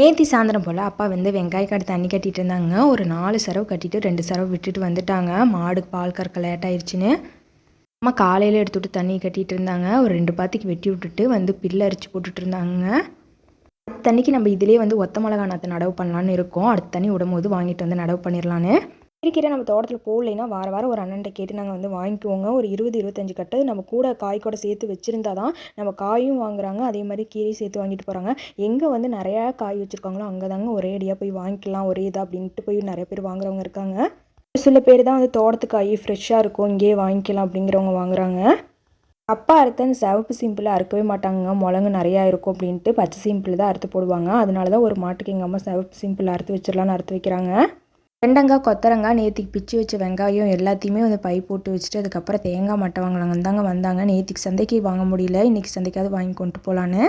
நேத்தி சாயந்தரம் போல் அப்பா வந்து வெங்காய கடை தண்ணி கட்டிகிட்டு இருந்தாங்க. ஒரு நாலு சரவு கட்டிட்டு ரெண்டு செரவு விட்டுட்டு வந்துட்டாங்க. மாடு பால் கறக்க லேட் ஆயிடுச்சுன்னு அம்மா காலையில் எடுத்துவிட்டு தண்ணி கட்டிட்டு இருந்தாங்க. ஒரு ரெண்டு பாத்திக்கு வெட்டி விட்டுட்டு வந்து பில்லு அரிச்சு போட்டுட்டு இருந்தாங்க. அடுத்த தண்ணிக்கு நம்ம இதிலே வந்து ஒத்த மிளகா நாற்று நடவு பண்ணலான்னு இருக்கோம். அடுத்த தண்ணி விடும்போது வாங்கிட்டு வந்து நடவு பண்ணிடலான்னு இருக்கிற நம்ம தோட்டத்தில் போடலைன்னா வார வாரம் ஒரு அண்ணன்ட்ட கேட்டு நாங்கள் வந்து வாங்கிக்குவோங்க. ஒரு இருபது இருபத்தஞ்சு கட்டு நம்ம கூட காய் கூட சேர்த்து வச்சுருந்தா தான் நம்ம காயும் வாங்குறாங்க. அதே மாதிரி கீரையும் சேர்த்து வாங்கிட்டு போகிறாங்க எங்கே வந்து நிறையா காய் வச்சுருக்காங்களோ அங்கே தாங்க ஒரே அடியாக போய் வாங்கிக்கலாம் ஒரே இதாக அப்படின்ட்டு போய் நிறைய பேர் வாங்குறவங்க இருக்காங்க. ஒரு சில பேர் தான் வந்து தோட்டத்து காய் ஃப்ரெஷ்ஷாக இருக்கும் இங்கேயே வாங்கிக்கலாம் அப்படிங்கிறவங்க வாங்குறாங்க. அப்பா அறுத்த அந்த சிவப்பு சிம்பிளாக அறுக்கவே மாட்டாங்க முழங்கு நிறையா இருக்கும் அப்படின்ட்டு பச்சை சிம்பிள் தான் அறுத்து போடுவாங்க. அதனால தான் ஒரு மாட்டுக்கு எங்கள் அம்மா சிவப்பு சிம்பிள் அறுத்து வச்சிடலான்னு அறுத்து வைக்கிறாங்க. வெண்டங்காய் கொத்தரங்காய் நேத்திக்கு பிச்சு வச்ச வெங்காயம் எல்லாத்தையுமே வந்து பை போட்டு வச்சுட்டு அதுக்கப்புறம் தேங்காய் மட்டை வாங்கலாங்க தாங்க வந்தாங்க. நேத்திக்கு சந்தைக்கு வாங்க முடியல. இன்றைக்கி சந்தைக்காவது வாங்கி கொண்டு போகலான்னு